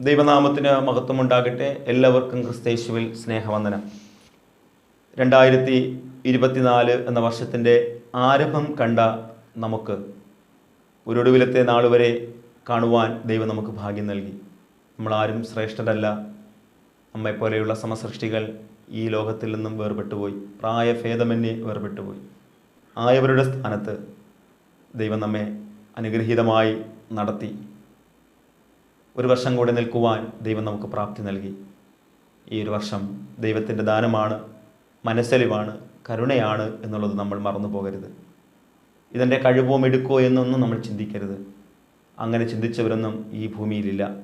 ദൈവനാമത്തിന് മഹത്വമുണ്ടാകട്ടെ. എല്ലാവർക്കും ക്രിസ്തേശുവിൽ സ്നേഹവന്ദനം. രണ്ടായിരത്തി ഇരുപത്തിനാല് എന്ന വർഷത്തിന്റെ ആരംഭം കണ്ട നമുക്ക് ഒരൊടുവിലത്തെ നാൾ വരെ കാണുവാൻ ദൈവം നമുക്ക് ഭാഗ്യം നൽകി. നമ്മളാരും ശ്രേഷ്ഠരല്ല. നമ്മെപ്പോലെയുള്ള സമസൃഷ്ടികൾ ഈ ലോകത്തിൽ നിന്നും വേർപെട്ടുപോയി. പ്രായഭേദമന്യേ വേർപെട്ടുപോയി. ആയവരുടെ സ്ഥാനത്ത് ദൈവം നമ്മെ അനുഗ്രഹീതമായി നടത്തി. ഒരു വർഷം കൂടെ നിൽക്കുവാൻ ദൈവം നമുക്ക് പ്രാപ്തി നൽകി. ഈ ഒരു വർഷം ദൈവത്തിന്റെ ദാനമാണ് മനസ്സലിവാണ് കരുണയാണ് എന്നുള്ളത് നമ്മൾ മറന്നു പോകരുത്. ഇതെന്റെ കഴിവോ എടുക്കോ എന്നൊന്നും നമ്മൾ ചിന്തിക്കരുത്. അങ്ങനെ ചിന്തിച്ചവരൊന്നും ഈ ഭൂമിയിലില്ല.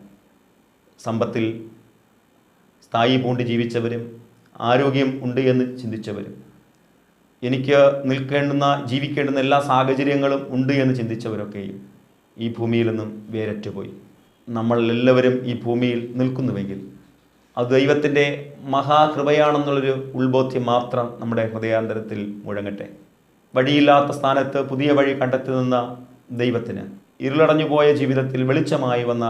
സമ്പത്തിൽ സ്ഥായി പൂണ്ട് ജീവിച്ചവരും ആരോഗ്യം ഉണ്ട് എന്ന് ചിന്തിച്ചവരും. എനിക്ക് നിൽക്കേണ്ടുന്ന ജീവിക്കേണ്ടുന്ന എല്ലാ സാഹചര്യങ്ങളും ഉണ്ട് എന്ന് ചിന്തിച്ചവരൊക്കെയും ഈ ഭൂമിയിൽ നിന്നും വേരറ്റുപോയി. നമ്മൾ എല്ലാവരും ഈ ഭൂമിയിൽ നിൽക്കുന്നുവെങ്കിൽ അത് ദൈവത്തിന്റെ മഹാകൃപയാണെന്നുള്ളൊരു ഉത്ബോധ്യം മാത്രം നമ്മുടെ ഹൃദയാന്തരത്തിൽ മുഴങ്ങട്ടെ. വഴിയില്ലാത്ത സ്ഥാനത്ത് പുതിയ വഴി കണ്ടെത്തി നിന്ന ദൈവത്തിന് ഇരുളടഞ്ഞു പോയ ജീവിതത്തിൽ വെളിച്ചമായി വന്ന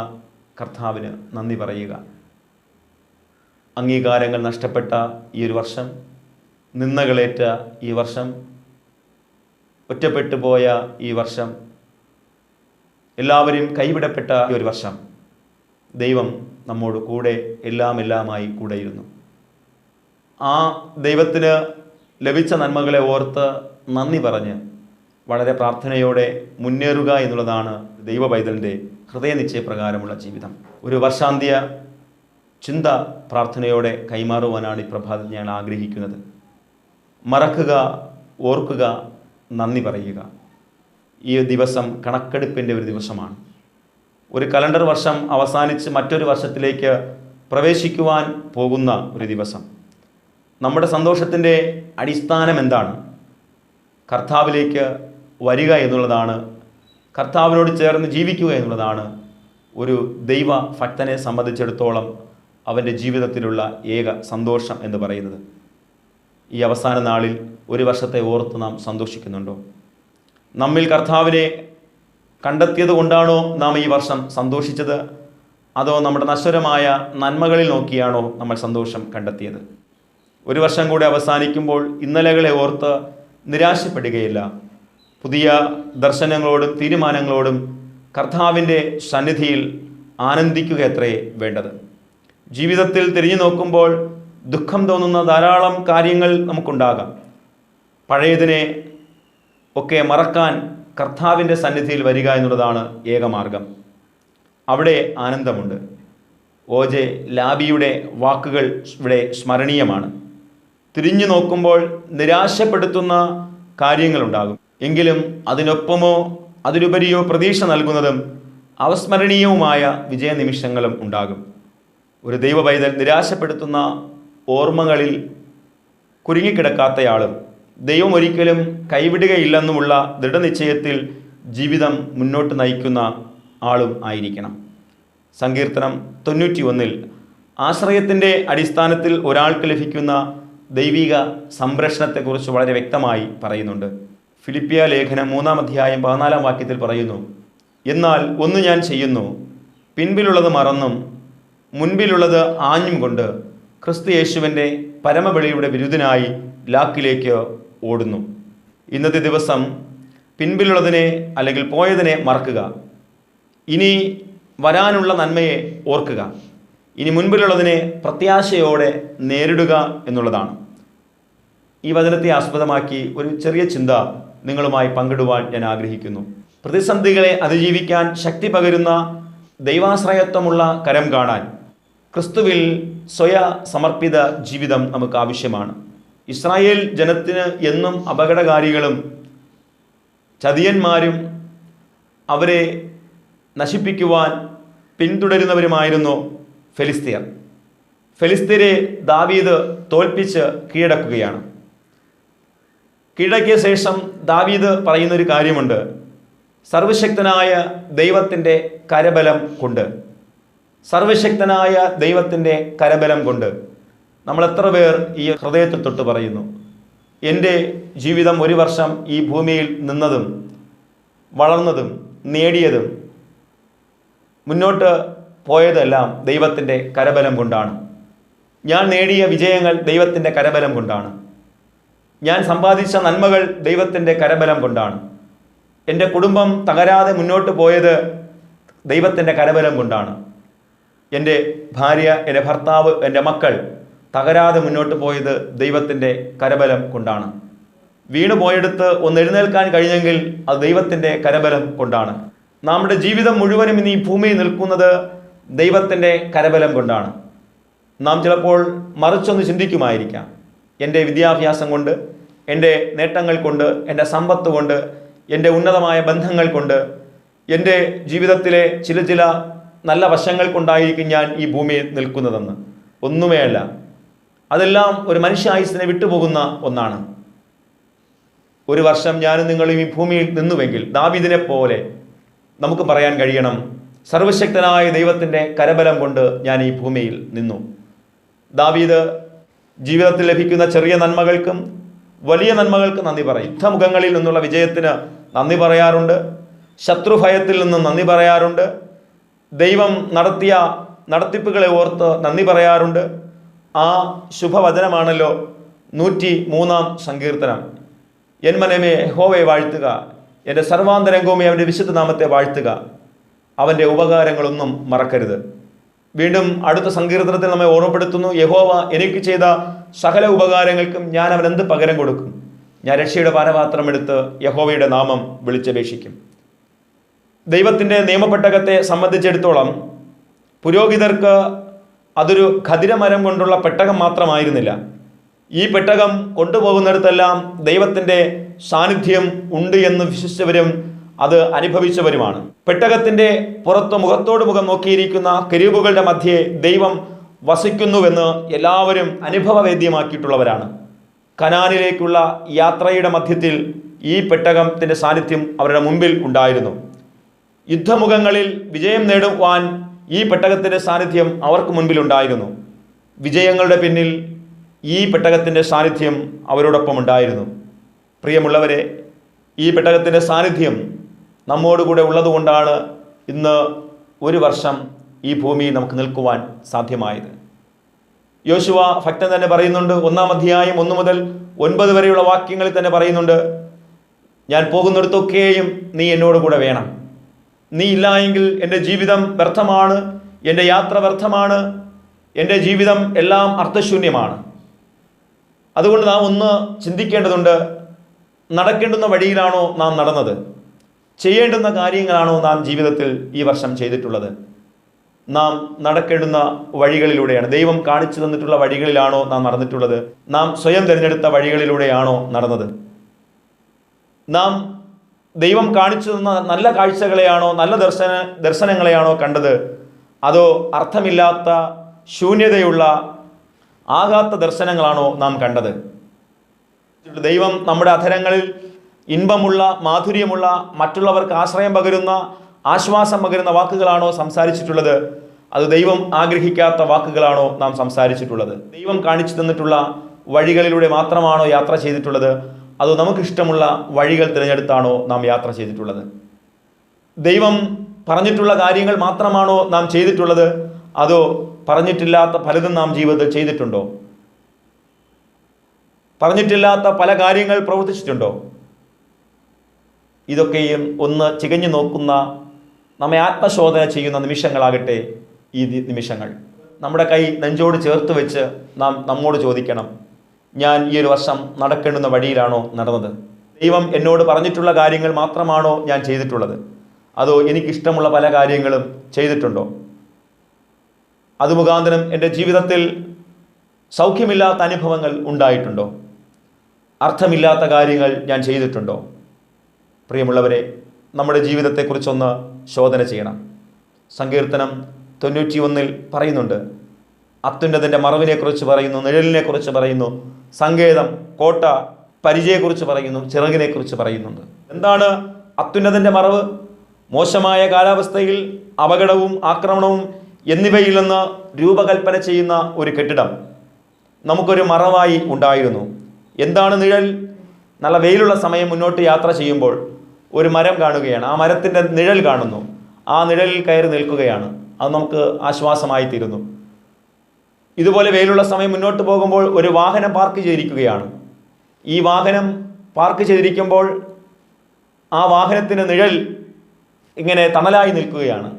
കർത്താവിന് നന്ദി പറയുക. അംഗീകാരങ്ങൾ നഷ്ടപ്പെട്ട ഈ ഒരു വർഷം നിന്നകളേറ്റ ഈ വർഷം ഒറ്റപ്പെട്ടു പോയ ഈ വർഷം എല്ലാവരും കൈവിടപ്പെട്ട ഒരു വർഷം ദൈവം നമ്മോട് കൂടെ എല്ലാം എല്ലാമായി കൂടെയിരുന്നു. ആ ദൈവത്തിന് ലഭിച്ച നന്മകളെ ഓർത്ത് നന്ദി പറഞ്ഞ് വളരെ പ്രാർത്ഥനയോടെ മുന്നേറുക എന്നുള്ളതാണ് ദൈവ പൈതലിന്റെ ഹൃദയനിശ്ചയപ്രകാരമുള്ള ജീവിതം. ഒരു വർഷാന്ത്യ ചിന്ത പ്രാർത്ഥനയോടെ കൈമാറുവാനാണ് ഈ പ്രഭാതം ഞാൻ ആഗ്രഹിക്കുന്നത്. മറക്കുക ഓർക്കുക നന്ദി പറയുക. ഈ ദിവസം കണക്കെടുപ്പിന്റെ ഒരു ദിവസമാണ്. ഒരു കലണ്ടർ വർഷം അവസാനിച്ച് മറ്റൊരു വർഷത്തിലേക്ക് പ്രവേശിക്കുവാൻ പോകുന്ന ഒരു ദിവസം. നമ്മുടെ സന്തോഷത്തിന്റെ അടിസ്ഥാനം എന്താണ്? കർത്താവിലേക്ക് വരിക എന്നുള്ളതാണ്. കർത്താവിനോട് ചേർന്ന് ജീവിക്കുക എന്നുള്ളതാണ്. ഒരു ദൈവ ഭക്തനെ സംബന്ധിച്ചിടത്തോളം അവന്റെ ജീവിതത്തിലുള്ള ഏക സന്തോഷം എന്ന് പറയുന്നത്. ഈ അവസാന നാളിൽ ഒരു വർഷത്തെ ഓർത്ത് നാം സന്തോഷിക്കുന്നുണ്ടോ? നമ്മിൽ കർത്താവിനെ കണ്ടെത്തിയത് കൊണ്ടാണോ നാം ഈ വർഷം സന്തോഷിച്ചത്? അതോ നമ്മുടെ നശ്വരമായ നന്മകളിൽ നോക്കിയാണോ നമ്മൾ സന്തോഷം കണ്ടെത്തിയത്? ഒരു വർഷം കൂടി അവസാനിക്കുമ്പോൾ ഇന്നലകളെ ഓർത്ത് നിരാശപ്പെടുകയില്ല. പുതിയ ദർശനങ്ങളോടും തീരുമാനങ്ങളോടും കർത്താവിന്റെ സന്നിധിയിൽ ആനന്ദിക്കുക എത്രേ വേണ്ടത്. ജീവിതത്തിൽ തിരിഞ്ഞു നോക്കുമ്പോൾ ദുഃഖം തോന്നുന്ന ധാരാളം കാര്യങ്ങൾ നമുക്കുണ്ടാകാം. പഴയതിനെ ഒക്കെ മറക്കാൻ കർത്താവിന്റെ സന്നിധിയിൽ വരിക എന്നുള്ളതാണ് ഏകമാർഗം അവിടെ ആനന്ദമുണ്ട്. ഓ ജെ ലാബിയുടെ വാക്കുകൾ ഇവിടെ സ്മരണീയമാണ്. തിരിഞ്ഞു നോക്കുമ്പോൾ നിരാശപ്പെടുത്തുന്ന കാര്യങ്ങളുണ്ടാകും. എങ്കിലും അതിനൊപ്പമോ അതിലുപരിയോ പ്രതീക്ഷ നൽകുന്നതും അവസ്മരണീയവുമായ വിജയനിമിഷങ്ങളും ഉണ്ടാകും. ഒരു ദൈവ പൈതൽ നിരാശപ്പെടുത്തുന്ന ഓർമ്മകളിൽ കുരുങ്ങിക്കിടക്കാത്തയാളും ദൈവം ഒരിക്കലും കൈവിടുകയില്ലെന്നുമുള്ള ദൃഢനിശ്ചയത്തിൽ ജീവിതം മുന്നോട്ട് നയിക്കുന്ന ആളും ആയിരിക്കണം. സങ്കീർത്തനം തൊണ്ണൂറ്റി ഒന്നിൽ ആശ്രയത്തിന്റെ അടിസ്ഥാനത്തിൽ ഒരാൾക്ക് ലഭിക്കുന്ന ദൈവിക സംരക്ഷണത്തെക്കുറിച്ച് വളരെ വ്യക്തമായി പറയുന്നുണ്ട്. ഫിലിപ്പിയ ലേഖനം മൂന്നാം അധ്യായം പതിനാലാം വാക്യത്തിൽ പറയുന്നു എന്നാൽ ഒന്ന് ഞാൻ ചെയ്യുന്നു പിൻപിലുള്ളത് മറന്നും മുൻപിലുള്ളത് ആഞ്ഞും കൊണ്ട് ക്രിസ്തു യേശുവിന്റെ പരമബലിയുടെ ബിരുദനായി ലാക്കിലേക്ക് ഓടുന്നു. ഇന്നത്തെ ദിവസം പിൻപിലുള്ളതിനെ അല്ലെങ്കിൽ പോയതിനെ മറക്കുക. ഇനി വരാനുള്ള നന്മയെ ഓർക്കുക. ഇനി മുൻപിലുള്ളതിനെ പ്രത്യാശയോടെ നേരിടുക എന്നുള്ളതാണ്. ഈ വചനത്തെ ആസ്പദമാക്കി ഒരു ചെറിയ ചിന്ത നിങ്ങളുമായി പങ്കിടുവാൻ ഞാൻ ആഗ്രഹിക്കുന്നു. പ്രതിസന്ധികളെ അതിജീവിക്കാൻ ശക്തി പകരുന്ന ദൈവാശ്രയത്വമുള്ള കരം കാണാൻ ക്രിസ്തുവിൽ സ്വയ സമർപ്പിത ജീവിതം നമുക്ക് ആവശ്യമാണ്. ഇസ്രായേൽ ജനത്തിന് എന്നും അപകടകാരികളും ചതിയന്മാരും അവരെ നശിപ്പിക്കുവാൻ പിന്തുടരുന്നവരുമായിരുന്നു ഫെലിസ്തീർ ഫെലിസ്തീരെ ദാവീദ് തോൽപ്പിച്ച് കീഴടക്കുകയാണ്. കീഴടക്കിയ ശേഷം ദാവീദ് പറയുന്നൊരു കാര്യമുണ്ട്. സർവശക്തനായ ദൈവത്തിന്റെ കരബലം കൊണ്ട്. സർവശക്തനായ ദൈവത്തിന്റെ കരബലം കൊണ്ട്. നമ്മൾ എത്ര പേർ ഈ ഹൃദയത്തിൽ തൊട്ട് പറയുന്നു? എന്റെ ജീവിതം ഒരു വർഷം ഈ ഭൂമിയിൽ നിന്നതും വളർന്നതും നേടിയതും മുന്നോട്ട് പോയതെല്ലാം ദൈവത്തിന്റെ കരബലം കൊണ്ടാണ്. ഞാൻ നേടിയ വിജയങ്ങൾ ദൈവത്തിന്റെ കരബലം കൊണ്ടാണ്. ഞാൻ സമ്പാദിച്ച നന്മകൾ ദൈവത്തിന്റെ കരബലം കൊണ്ടാണ്. എന്റെ കുടുംബം തകരാതെ മുന്നോട്ട് പോയത് ദൈവത്തിന്റെ കരബലം കൊണ്ടാണ്. എന്റെ ഭാര്യ എന്റെ ഭർത്താവ് എന്റെ മക്കൾ തകരാതെ മുന്നോട്ട് പോയത് ദൈവത്തിന്റെ കരബലം കൊണ്ടാണ്. വീണു പോയെടുത്ത് ഒന്ന് എഴുന്നേൽക്കാൻ കഴിഞ്ഞെങ്കിൽ അത് ദൈവത്തിന്റെ കരബലം കൊണ്ടാണ്. നമ്മുടെ ജീവിതം മുഴുവനും ഇനി ഭൂമിയിൽ നിൽക്കുന്നത് ദൈവത്തിന്റെ കരബലം കൊണ്ടാണ്. നാം ചിലപ്പോൾ മറിച്ചൊന്ന് ചിന്തിക്കുമായിരിക്കാം. എന്റെ വിദ്യാഭ്യാസം കൊണ്ട് എന്റെ നേട്ടങ്ങൾ കൊണ്ട് എന്റെ സമ്പത്ത് കൊണ്ട് എന്റെ ഉന്നതമായ ബന്ധങ്ങൾ കൊണ്ട് എന്റെ ജീവിതത്തിലെ ചില ചില നല്ല വശങ്ങൾ കൊണ്ടായിരിക്കും ഞാൻ ഈ ഭൂമിയിൽ നിൽക്കുന്നതെന്ന്. ഒന്നുമേ അല്ല അതെല്ലാം ഒരു മനുഷ്യായുസിനെ വിട്ടുപോകുന്ന ഒന്നാണ്. ഒരു വർഷം ഞാനും നിങ്ങളും ഈ ഭൂമിയിൽ നിന്നുവെങ്കിൽ ദാവിദിനെ പോലെ നമുക്ക് പറയാൻ കഴിയണം സർവശക്തനായ ദൈവത്തിന്റെ കരബലം കൊണ്ട് ഞാൻ ഈ ഭൂമിയിൽ നിന്നു. ദാവീദ് ജീവിതത്തിൽ ലഭിക്കുന്ന ചെറിയ നന്മകൾക്കും വലിയ നന്മകൾക്കും നന്ദി പറയും. യുദ്ധമുഖങ്ങളിൽ നിന്നുള്ള വിജയത്തിന് നന്ദി പറയാറുണ്ട് ശത്രുഭയത്തിൽ നിന്നും നന്ദി പറയാറുണ്ട് ദൈവം നടത്തിയ നടത്തിപ്പുകളെ ഓർത്ത് നന്ദി പറയാറുണ്ട്. ആ ശുഭവചനമാണല്ലോ നൂറ്റി മൂന്നാം സങ്കീർത്തനം. എൻ മനമേ ഹോവയെ വാഴ്ത്തുക. എന്റെ സർവാന്തരംഗവുമേ അവന്റെ വിശുദ്ധ നാമത്തെ വാഴ്ത്തുക. അവന്റെ ഉപകാരങ്ങളൊന്നും മറക്കരുത്. വീണ്ടും അടുത്ത സങ്കീർത്തനത്തിൽ നമ്മെ ഓർമ്മപ്പെടുത്തുന്നു യഹോവ എനിക്ക് ചെയ്ത സകല ഉപകാരങ്ങൾക്കും ഞാൻ അവൻ എന്ത് പകരം കൊടുക്കും? ഞാൻ രക്ഷയുടെ പാനപാത്രം എടുത്ത് യഹോവയുടെ നാമം വിളിച്ചപേക്ഷിക്കും. ദൈവത്തിന്റെ നിയമപ്പെട്ടകത്തെ സംബന്ധിച്ചിടത്തോളം പുരോഹിതർക്ക് അതൊരു ഖതിരമരം കൊണ്ടുള്ള പെട്ടകം മാത്രമായിരുന്നില്ല. ഈ പെട്ടകം കൊണ്ടുപോകുന്നിടത്തെല്ലാം ദൈവത്തിന്റെ സാന്നിധ്യം ഉണ്ട് എന്ന് വിശ്വസിച്ചവരും അത് അനുഭവിച്ചവരുമാണ്. പെട്ടകത്തിന്റെ പുറത്ത് മുഖത്തോട് മുഖം നോക്കിയിരിക്കുന്ന കരീബുകളുടെ മധ്യേ ദൈവം വസിക്കുന്നുവെന്ന് എല്ലാവരും അനുഭവവേദ്യമാക്കിയിട്ടുള്ളവരാണ്. കനാനിലേക്കുള്ള യാത്രയുടെ മധ്യത്തിൽ ഈ പെട്ടകത്തിന്റെ സാന്നിധ്യം അവരുടെ മുമ്പിൽ ഉണ്ടായിരുന്നു. യുദ്ധമുഖങ്ങളിൽ വിജയം നേടുവാൻ ഈ പെട്ടകത്തിന്റെ സാന്നിധ്യം അവർക്ക് മുൻപിലുണ്ടായിരുന്നു വിജയങ്ങളുടെ പിന്നിൽ ഈ പെട്ടകത്തിന്റെ സാന്നിധ്യം അവരോടൊപ്പം ഉണ്ടായിരുന്നു. പ്രിയമുള്ളവരെ ഈ പെട്ടകത്തിന്റെ സാന്നിധ്യം നമ്മോടുകൂടെ ഉള്ളതുകൊണ്ടാണ് ഇന്ന് ഒരു വർഷം ഈ ഭൂമി നമുക്ക് നിൽക്കുവാൻ സാധ്യമായത്. യോശുവ ഭക്തൻ തന്നെ പറയുന്നുണ്ട് ഒന്നാം അധ്യായം ഒന്ന് മുതൽ ഒൻപത് വരെയുള്ള വാക്യങ്ങളിൽ തന്നെ പറയുന്നുണ്ട് ഞാൻ പോകുന്നിടത്തൊക്കെയും നീ എന്നോട് കൂടെ വേണം. നീ ഇല്ല എങ്കിൽ എന്റെ ജീവിതം വ്യർത്ഥമാണ് എന്റെ യാത്ര വ്യർത്ഥമാണ് എന്റെ ജീവിതം എല്ലാം അർത്ഥശൂന്യമാണ്. അതുകൊണ്ട് നാം ഒന്ന് ചിന്തിക്കേണ്ടതുണ്ട് നടക്കേണ്ടുന്ന വഴിയിലാണോ നാം നടന്നത്? ചെയ്യേണ്ടുന്ന കാര്യങ്ങളാണോ നാം ജീവിതത്തിൽ ഈ വർഷം ചെയ്തിട്ടുള്ളത്? നാം നടക്കേണ്ടുന്ന വഴികളിലൂടെയാണ് ദൈവം കാണിച്ചു തന്നിട്ടുള്ള വഴികളിലാണോ നാം നടന്നിട്ടുള്ളത്? നാം സ്വയം തിരഞ്ഞെടുത്ത വഴികളിലൂടെയാണോ നടന്നത്? നാം ദൈവം കാണിച്ചു തന്ന നല്ല കാഴ്ചകളെയാണോ നല്ല ദർശന ദർശനങ്ങളെയാണോ കണ്ടത്? അതോ അർത്ഥമില്ലാത്ത ശൂന്യതയുള്ള ആകാത്ത ദർശനങ്ങളാണോ നാം കണ്ടത്? ദൈവം നമ്മുടെ അധരങ്ങളിൽ ഇൻപമുള്ള മാധുര്യമുള്ള മറ്റുള്ളവർക്ക് ആശ്രയം പകരുന്ന ആശ്വാസം പകരുന്ന വാക്കുകളാണോ സംസാരിച്ചിട്ടുള്ളത്? അത് ദൈവം ആഗ്രഹിക്കാത്ത വാക്കുകളാണോ നാം സംസാരിച്ചിട്ടുള്ളത്? ദൈവം കാണിച്ചു തന്നിട്ടുള്ള വഴികളിലൂടെ മാത്രമാണോ യാത്ര ചെയ്തിട്ടുള്ളത്? അതോ നമുക്കിഷ്ടമുള്ള വഴികൾ തിരഞ്ഞെടുത്താണോ നാം യാത്ര ചെയ്തിട്ടുള്ളത്? ദൈവം പറഞ്ഞിട്ടുള്ള കാര്യങ്ങൾ മാത്രമാണോ നാം ചെയ്തിട്ടുള്ളത്? അതോ പറഞ്ഞിട്ടില്ലാത്ത പലതും നാം ജീവിതത്തിൽ ചെയ്തിട്ടുണ്ടോ? പറഞ്ഞിട്ടില്ലാത്ത പല കാര്യങ്ങൾ പ്രവർത്തിച്ചിട്ടുണ്ടോ? ഇതൊക്കെയും ഒന്ന് ചികഞ്ഞു നോക്കുന്ന നമ്മെ ആത്മശോധന ചെയ്യുന്ന നിമിഷങ്ങളാകട്ടെ ഈ നിമിഷങ്ങൾ. നമ്മുടെ കൈ നെഞ്ചോട് ചേർത്ത് വെച്ച് നാം നമ്മോട് ചോദിക്കണം. ഞാൻ ഈ ഒരു വർഷം നടക്കേണ്ടുന്ന വഴിയിലാണോ നടന്നത്? ദൈവം എന്നോട് പറഞ്ഞിട്ടുള്ള കാര്യങ്ങൾ മാത്രമാണോ ഞാൻ ചെയ്തിട്ടുള്ളത്? അതോ എനിക്കിഷ്ടമുള്ള പല കാര്യങ്ങളും ചെയ്തിട്ടുണ്ടോ? അത് മുഖാന്തരം എന്റെ ജീവിതത്തിൽ സൗഖ്യമില്ലാത്ത അനുഭവങ്ങൾ ഉണ്ടായിട്ടുണ്ടോ? അർത്ഥമില്ലാത്ത കാര്യങ്ങൾ ഞാൻ ചെയ്തിട്ടുണ്ടോ? പ്രിയമുള്ളവരെ നമ്മുടെ ജീവിതത്തെക്കുറിച്ചൊന്ന് ശോധന ചെയ്യണം. സങ്കീർത്തനം തൊണ്ണൂറ്റി ഒന്നിൽ പറയുന്നുണ്ട് അത്യുന്നതിന്റെ മറവിനെക്കുറിച്ച് പറയുന്നു നിഴലിനെക്കുറിച്ച് പറയുന്നു സങ്കേതം കോട്ട പരിചയെക്കുറിച്ച് പറയുന്നു ചിറകിനെക്കുറിച്ച് പറയുന്നുണ്ട്. എന്താണ് അത്യുന്നതിന്റെ മറവ്? മോശമായ കാലാവസ്ഥയിൽ അപകടവും ആക്രമണവും എന്നിവയിൽ നിന്ന് രൂപകൽപ്പന ചെയ്യുന്ന ഒരു കെട്ടിടം നമുക്കൊരു മറവായി ഉണ്ടായിരുന്നു. എന്താണ് നിഴൽ? നല്ല വെയിലുള്ള സമയം മുന്നോട്ട് യാത്ര ചെയ്യുമ്പോൾ ഒരു മരം കാണുകയാണ്. ആ മരത്തിന്റെ നിഴൽ കാണുന്നു. ആ നിഴലിൽ കയറി നിൽക്കുകയാണ്. അത് നമുക്ക് ആശ്വാസമായി തീരുന്നു ഇതുപോലെ വെയിലുള്ള സമയം മുന്നോട്ട് പോകുമ്പോൾ ഒരു വാഹനം പാർക്ക് ചെയ്തിരിക്കുകയാണ്. ഈ വാഹനം പാർക്ക് ചെയ്തിരിക്കുമ്പോൾ ആ വാഹനത്തിന് നിഴൽ ഇങ്ങനെ തണലായി നിൽക്കുകയാണ്.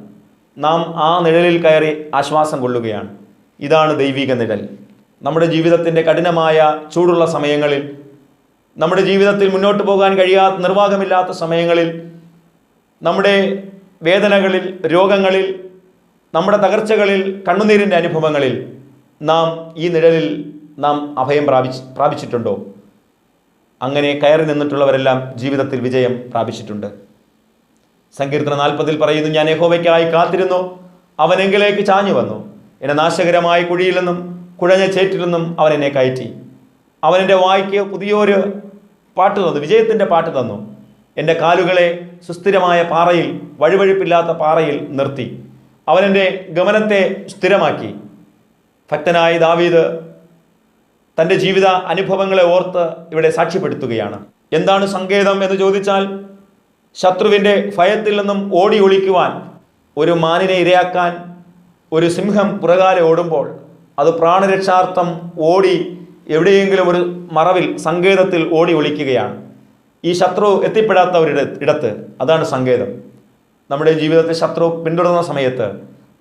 നാം ആ നിഴലിൽ കയറി ആശ്വാസം കൊള്ളുകയാണ്. ഇതാണ് ദൈവിക നിഴൽ. നമ്മുടെ ജീവിതത്തിന്റെ കഠിനമായ ചൂടുള്ള സമയങ്ങളിൽ നമ്മുടെ ജീവിതത്തിൽ മുന്നോട്ട് പോകാൻ കഴിയാത്ത നിർവാഹമില്ലാത്ത സമയങ്ങളിൽ നമ്മുടെ വേദനകളിൽ രോഗങ്ങളിൽ നമ്മുടെ തകർച്ചകളിൽ കണ്ണുനീരിന്റെ അനുഭവങ്ങളിൽ നാം ഈ നിഴലിൽ നാം അഭയം പ്രാപിച്ച് പ്രാപിച്ചിട്ടുണ്ടോ? അങ്ങനെ കയറി നിന്നിട്ടുള്ളവരെല്ലാം ജീവിതത്തിൽ വിജയം പ്രാപിച്ചിട്ടുണ്ട്. സങ്കീർത്തന നാൽപ്പതിൽ പറയുന്നു ഞാൻ യഹോവയ്ക്കായി കാത്തിരുന്നു. അവനെങ്കിലേക്ക് ചാഞ്ഞു വന്നു. എന്നെ നാശകരമായ കുഴിയിൽ നിന്നും കുഴഞ്ഞ ചേറ്റിൽ നിന്നും അവൻ എന്നെ കയറ്റി. അവൻ എന്റെ വായ്ക്ക് പുതിയൊരു പാട്ട് തന്നു വിജയത്തിന്റെ പാട്ട് തന്നു. എന്റെ കാലുകളെ സുസ്ഥിരമായ പാറയിൽ വഴുവഴുപ്പില്ലാത്ത പാറയിൽ നിർത്തി. അവൻ എന്റെ ഗമനത്തെ സ്ഥിരമാക്കി. ഭക്തനായ ദാവീദ് തന്റെ ജീവിത അനുഭവങ്ങളെ ഓർത്ത് ഇവിടെ സാക്ഷ്യപ്പെടുത്തുകയാണ്. എന്താണ് സങ്കേതം എന്ന് ചോദിച്ചാൽ ശത്രുവിന്റെ ഭയത്തിൽ നിന്നും ഓടി ഒളിക്കുവാൻ ഒരു മാനിനെ ഇരയാക്കാൻ ഒരു സിംഹം പുറകാലെ ഓടുമ്പോൾ അത് പ്രാണരക്ഷാർത്ഥം ഓടി എവിടെയെങ്കിലും ഒരു മറവിൽ സങ്കേതത്തിൽ ഓടി ഒളിക്കുകയാണ്. ഈ ശത്രു എത്തിപ്പെടാത്ത ഒരു ഇടത്ത് അതാണ് സങ്കേതം. നമ്മുടെ ജീവിതത്തെ ശത്രു പിന്തുടർന്ന സമയത്ത്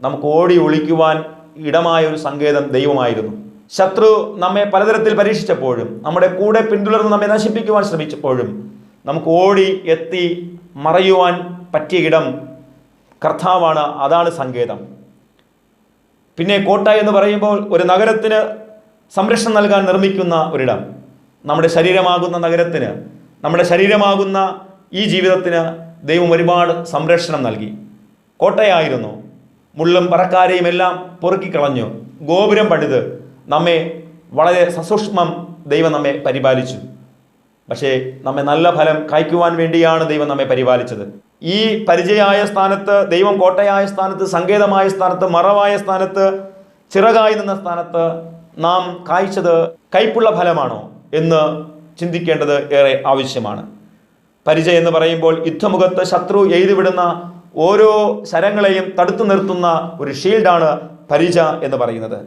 നമുക്ക് ഓടി ഒളിക്കുവാൻ ഇടമായ ഒരു സങ്കേതം ദൈവമായിരുന്നു. ശത്രു നമ്മെ പലതരത്തിൽ പരീക്ഷിച്ചപ്പോഴും നമ്മുടെ കൂടെ പിന്തുടർന്ന് നമ്മെ നശിപ്പിക്കുവാൻ ശ്രമിച്ചപ്പോഴും നമുക്ക് ഓടി എത്തി മറയുവാൻ പറ്റിയ ഇടം കർത്താവാണ്. അതാണ് സങ്കേതം. പിന്നെ കോട്ട എന്ന് പറയുമ്പോൾ ഒരു നഗരത്തിന് സംരക്ഷണം നൽകാൻ നിർമ്മിക്കുന്ന ഒരിടം. നമ്മുടെ ശരീരമാകുന്ന നഗരത്തിന് നമ്മുടെ ശരീരമാകുന്ന ഈ ജീവിതത്തിന് ദൈവം ഒരുപാട് സംരക്ഷണം നൽകി. കോട്ടയായിരുന്നു. മുള്ളും പറക്കാരെയും എല്ലാം പൊറുക്കിക്കളഞ്ഞു ഗോപുരം പണിത് നമ്മെ വളരെ സസൂക്ഷ്മം ദൈവം നമ്മെ പരിപാലിച്ചു. പക്ഷേ നമ്മെ നല്ല ഫലം കായ്ക്കുവാൻ വേണ്ടിയാണ് ദൈവം നമ്മെ പരിപാലിച്ചത്. ഈ പരിചയമായ സ്ഥാനത്ത് ദൈവം കോട്ടയായ സ്ഥാനത്ത് സങ്കേതമായ സ്ഥാനത്ത് മറവായ സ്ഥാനത്ത് ചിറകായി നിന്ന സ്ഥാനത്ത് നാം കായ്ച്ചത് കയ്പുള്ള ഫലമാണോ എന്ന് ചിന്തിക്കേണ്ടത് ഏറെ ആവശ്യമാണ്. പരിചയം എന്ന് പറയുമ്പോൾ യുദ്ധമുഖത്ത് ശത്രു എഴുതിവിടുന്ന ഓരോ ശരങ്ങളെയും തടുത്തു നിർത്തുന്ന ഒരു ഷീൽഡാണ് പരിച എന്ന് പറയുന്നത്.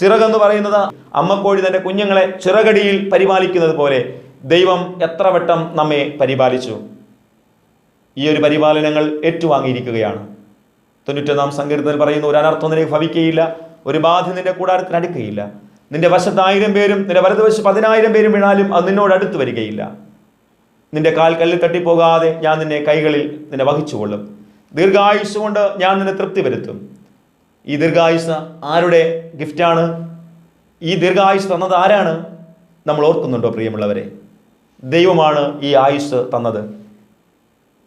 ചിറകെന്ന് പറയുന്നത് അമ്മക്കോഴി തന്റെ കുഞ്ഞുങ്ങളെ ചിറകടിയിൽ പരിപാലിക്കുന്നത് പോലെ ദൈവം എത്ര വട്ടം നമ്മെ പരിപാലിച്ചു. ഈ ഒരു പരിപാലനങ്ങൾ ഏറ്റുവാങ്ങിയിരിക്കുകയാണ്. തൊണ്ണൂറ്റൊന്നാം സങ്കീർത്തനം പറയുന്നു ഒരു അനർത്ഥം നിനക്ക് ഭവിക്കുകയില്ല ഒരു ബാധ നിന്റെ കൂടാരത്തിന് അടുക്കുകയില്ല നിന്റെ വശത്ത് ആയിരം പേരും നിന്റെ വലതുവശത്ത് പതിനായിരം പേരും വീണാലും അത് നിന്നോട് അടുത്ത് വരികയില്ല. നിന്റെ കാൽ കല്ലിൽ തട്ടിപ്പോകാതെ ഞാൻ നിന്നെ കൈകളിൽ നിന്നെ വഹിച്ചുകൊള്ളും. ദീർഘായുസ് കൊണ്ട് ഞാൻ നിന്നെ തൃപ്തി വരുത്തും. ഈ ദീർഘായുസ് ആരുടെ ഗിഫ്റ്റാണ് ഈ ദീർഘായുസ് തന്നത് ആരാണ്? നമ്മൾ ഓർക്കുന്നുണ്ടോ പ്രിയമുള്ളവരെ? ദൈവമാണ് ഈ ആയുസ് തന്നത്.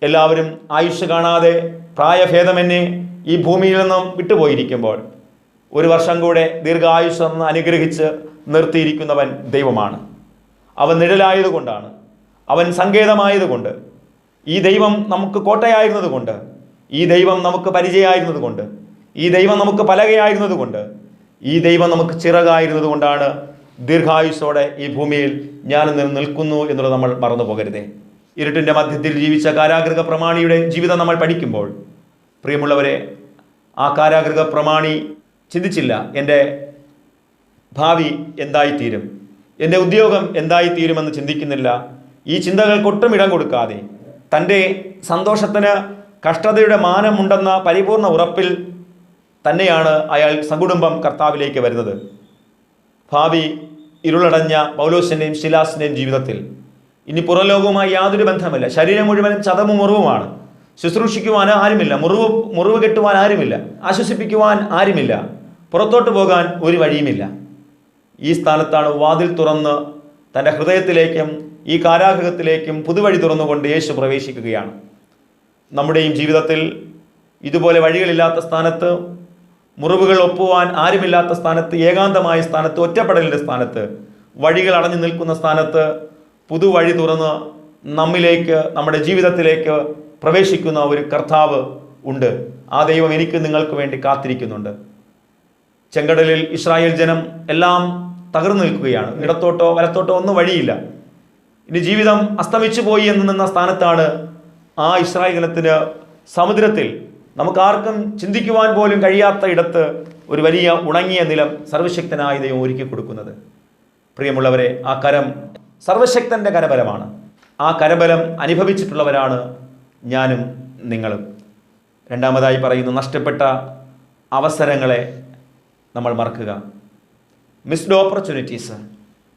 എല്ലാവരും ആയുഷ് കാണാതെ പ്രായഭേദമെന്നെ ഈ ഭൂമിയിൽ നിന്നും വിട്ടുപോയിരിക്കുമ്പോൾ ഒരു വർഷം കൂടെ ദീർഘായുസ് എന്ന് അനുഗ്രഹിച്ച് നിർത്തിയിരിക്കുന്നവൻ ദൈവമാണ്. അവൻ നിഴലായതുകൊണ്ടാണ്. അവൻ സങ്കേതമായതുകൊണ്ട്. ഈ ദൈവം നമുക്ക് കോട്ടയായിരുന്നത് കൊണ്ട് ഈ ദൈവം നമുക്ക് പരിചയമായിരുന്നത് കൊണ്ട് ഈ ദൈവം നമുക്ക് പലകയായിരുന്നത് കൊണ്ട് ഈ ദൈവം നമുക്ക് ചിറകായിരുന്നത് കൊണ്ടാണ് ദീർഘായുസോടെ ഈ ഭൂമിയിൽ ഞാൻ നിൽക്കുന്നു എന്നുള്ളത് നമ്മൾ മറന്നു പോകരുതേ. ഇരുട്ടിന്റെ മധ്യത്തിൽ ജീവിച്ച കാരാഗ്രഹ പ്രമാണിയുടെ ജീവിതം നമ്മൾ പഠിക്കുമ്പോൾ പ്രിയമുള്ളവരെ ആ കാരാഗ്രഹ പ്രമാണി ചിന്തിച്ചില്ല എന്റെ ഭാവി എന്തായിത്തീരും എന്റെ ഉദ്യോഗം എന്തായിത്തീരുമെന്ന് ചിന്തിക്കുന്നില്ല. ഈ ചിന്തകൾക്കൊട്ടും ഇടം കൊടുക്കാതെ തന്റെ സന്തോഷത്തിന് കഷ്ടതയുടെ മാനമുണ്ടെന്ന പരിപൂർണ ഉറപ്പിൽ തന്നെയാണ് അയാൾ സകുടുംബം കർത്താവിലേക്ക് വരുന്നത്. ഭാവി ഇരുളടഞ്ഞ പൗലോസിന്റെയും ശിലാസിന്റെയും ജീവിതത്തിൽ. ഇനി പുറലോകവുമായി യാതൊരു ബന്ധമില്ല. ശരീരം മുഴുവനും ചതവും മുറിവുമാണ്. ശുശ്രൂഷിക്കുവാൻ ആരുമില്ല. മുറിവ് മുറിവ് കെട്ടുവാൻ ആരുമില്ല. ആശ്വസിപ്പിക്കുവാൻ ആരുമില്ല. പുറത്തോട്ട് പോകാൻ ഒരു വഴിയുമില്ല. ഈ സ്ഥാനത്താണ് വാതിൽ തുറന്ന് തന്റെ ഹൃദയത്തിലേക്കും ഈ കാരാഗ്രഹത്തിലേക്കും പുതുവഴി തുറന്നുകൊണ്ട് യേശു പ്രവേശിക്കുകയാണ്. നമ്മുടെയും ജീവിതത്തിൽ ഇതുപോലെ വഴികളില്ലാത്ത സ്ഥാനത്ത് മുറിവുകൾ ഒപ്പുവാൻ ആരുമില്ലാത്ത സ്ഥാനത്ത് ഏകാന്തമായ സ്ഥാനത്ത് ഒറ്റപ്പെടലിന്റെ സ്ഥാനത്ത് വഴികൾ അടഞ്ഞു നിൽക്കുന്ന സ്ഥാനത്ത് പുതുവഴി തുറന്ന് നമ്മിലേക്ക് നമ്മുടെ ജീവിതത്തിലേക്ക് പ്രവേശിക്കുന്ന ഒരു കർത്താവ് ഉണ്ട്. ആ ദൈവം എനിക്ക് നിങ്ങൾക്ക് വേണ്ടി കാത്തിരിക്കുന്നുണ്ട്. ചെങ്കടലിൽ ഇസ്രായേൽ ജനം എല്ലാം തകർന്നു നിൽക്കുകയാണ്. ഇടത്തോട്ടോ വലത്തോട്ടോ ഒന്നും വഴിയില്ല. ഇനി ജീവിതം അസ്തമിച്ചു പോയി എന്ന് നിന്ന സ്ഥാനത്താണ് ആ ഇസ്രായേൽ ജനത്തിന് സമുദ്രത്തിൽ നമുക്കാർക്കും ചിന്തിക്കുവാൻ പോലും കഴിയാത്ത ഇടത്ത് ഒരു വലിയ ഉണങ്ങിയ നിലം സർവശക്തനായ ദൈവം ഒരുക്കി കൊടുക്കുന്നത്. പ്രിയമുള്ളവരെ ആ കരം സർവശക്തന്റെ കരബലമാണ്. ആ കരബലം അനുഭവിച്ചിട്ടുള്ളവരാണ് ഞാനും നിങ്ങളും. രണ്ടാമതായി പറയുന്നു നഷ്ടപ്പെട്ട അവസരങ്ങളെ നമ്മൾ മറക്കുക. മിസ്ഡ് ഓപ്പർച്യൂണിറ്റീസ്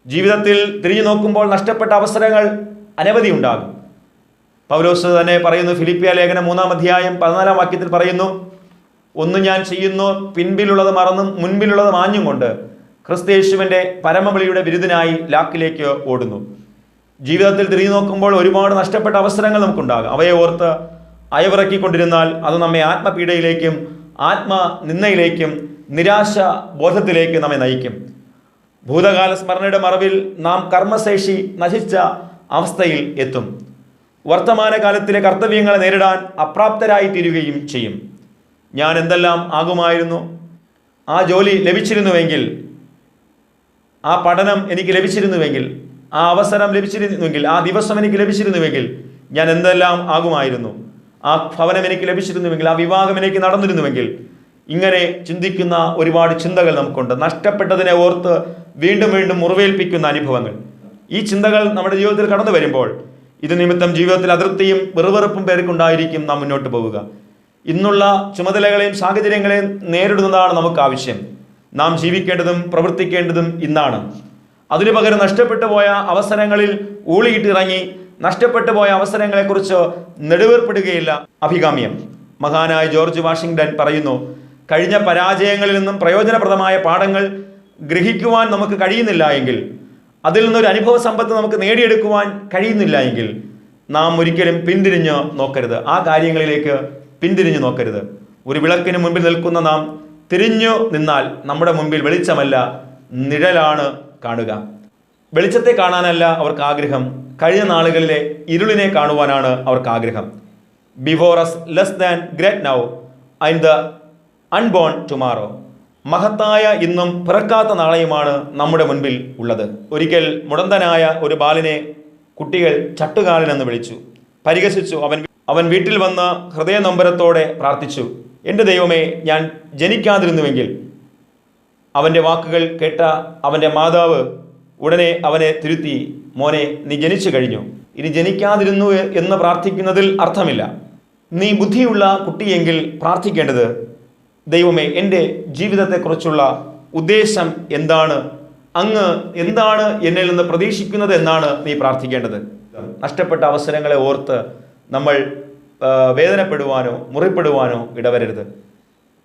ജീവിതത്തിൽ തിരിഞ്ഞു നോക്കുമ്പോൾ നഷ്ടപ്പെട്ട അവസരങ്ങൾ അനവധി ഉണ്ടാകും. പൗലോസ് തന്നെ പറയുന്നു ഫിലിപ്പിയ ലേഖനം മൂന്നാം അധ്യായം പതിനാലാം വാക്യത്തിൽ പറയുന്നു ഒന്ന് ഞാൻ ചെയ്യുന്നു പിൻപിലുള്ളത് മറന്നും മുൻപിലുള്ളത് മാഞ്ഞും കൊണ്ട് ക്രിസ്തയേശുവിന്റെ പരമവിളിയുടെ ബിരുദനായി ലാക്കിലേക്ക് ഓടുന്നു. ജീവിതത്തിൽ തിരിഞ്ഞു നോക്കുമ്പോൾ ഒരുപാട് നഷ്ടപ്പെട്ട അവസരങ്ങൾ നമുക്കുണ്ടാകും. അവയെ ഓർത്ത് അയവിറക്കിക്കൊണ്ടിരുന്നാൽ അത് നമ്മെ ആത്മപീഡയിലേക്കും ആത്മനിന്ദയിലേക്കും നിരാശ ബോധത്തിലേക്ക് നമ്മെ നയിക്കും. ഭൂതകാല സ്മരണയുടെ മറവിൽ നാം കർമ്മശേഷി നശിച്ച അവസ്ഥയിൽ എത്തും. വർത്തമാനകാലത്തിലെ കർത്തവ്യങ്ങളെ നേരിടാൻ അപ്രാപ്തരായി തീരുകയും ചെയ്യും. ഞാൻ എന്തെല്ലാം ആകുമായിരുന്നു? ആ ജോലി ലഭിച്ചിരുന്നുവെങ്കിൽ ആ പഠനം എനിക്ക് ലഭിച്ചിരുന്നുവെങ്കിൽ ആ അവസരം ലഭിച്ചിരുന്നുവെങ്കിൽ ആ ദിവസം എനിക്ക് ലഭിച്ചിരുന്നുവെങ്കിൽ ഞാൻ എന്തെല്ലാം ആകുമായിരുന്നു? ആ ഭവനം എനിക്ക് ലഭിച്ചിരുന്നുവെങ്കിൽ ആ വിവാഹം എനിക്ക് നടന്നിരുന്നുവെങ്കിൽ ഇങ്ങനെ ചിന്തിക്കുന്ന ഒരുപാട് ചിന്തകൾ നമുക്കുണ്ട്. നഷ്ടപ്പെട്ടതിനെ ഓർത്ത് വീണ്ടും വീണ്ടും മുറിവേൽപ്പിക്കുന്ന അനുഭവങ്ങൾ. ഈ ചിന്തകൾ നമ്മുടെ ജീവിതത്തിൽ കടന്നു വരുമ്പോൾ ഇത് നിമിത്തം ജീവിതത്തിൽ അതൃപ്തിയും വെറുവെറുപ്പും പേർക്കുണ്ടായിരിക്കും നാം മുന്നോട്ട് പോവുക. ഇന്നുള്ള ചുമതലകളെയും സാഹചര്യങ്ങളെയും നേരിടുന്നതാണ് നമുക്ക് ആവശ്യം. നാം ജീവിക്കേണ്ടതും പ്രവർത്തിക്കേണ്ടതും ഇന്നാണ്. അതിനു പകരം നഷ്ടപ്പെട്ടു പോയ അവസരങ്ങളിൽ ഊളിയിട്ടിറങ്ങി നഷ്ടപ്പെട്ടു പോയ അവസരങ്ങളെക്കുറിച്ച് നെടുവേർപ്പെടുകയില്ല അഭികാമ്യം. മഹാനായ ജോർജ് വാഷിങ്ടൺ പറയുന്നു കഴിഞ്ഞ പരാജയങ്ങളിൽ നിന്നും പ്രയോജനപ്രദമായ പാഠങ്ങൾ ഗ്രഹിക്കുവാൻ നമുക്ക് കഴിയുന്നില്ല എങ്കിൽ അതിൽ നിന്നൊരു അനുഭവ സമ്പത്ത് നമുക്ക് നേടിയെടുക്കുവാൻ കഴിയുന്നില്ല എങ്കിൽ നാം ഒരിക്കലും പിന്തിരിഞ്ഞ് നോക്കരുത്. ആ കാര്യങ്ങളിലേക്ക് പിന്തിരിഞ്ഞ് നോക്കരുത്. ഒരു വിളക്കിന് മുമ്പിൽ നിൽക്കുന്ന നാം തിരിഞ്ഞു നിന്നാൽ നമ്മുടെ മുമ്പിൽ വെളിച്ചമല്ല നിഴലാണ് കാണുക. വെളിച്ചത്തെ കാണാനല്ല അവർക്ക് ആഗ്രഹം. കഴിഞ്ഞ നാളുകളിലെ ഇരുളിനെ കാണുവാനാണ് അവർക്ക് ആഗ്രഹം. Before us less than great now and the unborn tomorrow മഹത്തായ ഇന്നും പിറക്കാത്ത നാളെയുമാണ് നമ്മുടെ മുൻപിൽ ഉള്ളത്. ഒരിക്കൽ മുടന്തനായ ഒരു ബാലിനെ കുട്ടികൾ ചട്ടുകാലനെന്ന് വിളിച്ചു. പരിഹസിച്ചു. അവൻ അവൻ വീട്ടിൽ വന്ന് ഹൃദയ നമ്പരത്തോടെ പ്രാർത്ഥിച്ചു. എന്റെ ദൈവമേ ഞാൻ ജനിക്കാതിരുന്നുവെങ്കിൽ അവന്റെ വാക്കുകൾ കേട്ട അവന്റെ മാതാവ് ഉടനെ അവനെ തിരുത്തി മോനെ നീ ജനിച്ചു കഴിഞ്ഞു. ഇനി ജനിക്കാതിരുന്നു എന്ന് പ്രാർത്ഥിക്കുന്നതിൽ അർത്ഥമില്ല. നീ ബുദ്ധിയുള്ള കുട്ടിയെങ്കിൽ പ്രാർത്ഥിക്കേണ്ടത് ദൈവമേ എന്റെ ജീവിതത്തെക്കുറിച്ചുള്ള ഉദ്ദേശം എന്താണ്? അങ്ങ് എന്താണ് എന്നിൽ നിന്ന് പ്രതീക്ഷിക്കുന്നത് എന്നാണ് നീ പ്രാർത്ഥിക്കേണ്ടത്. നഷ്ടപ്പെട്ട അവസരങ്ങളെ ഓർത്ത് നമ്മൾ വേദനപ്പെടുവാനോ മുറിപ്പെടുവാനോ ഇടവരരുത്.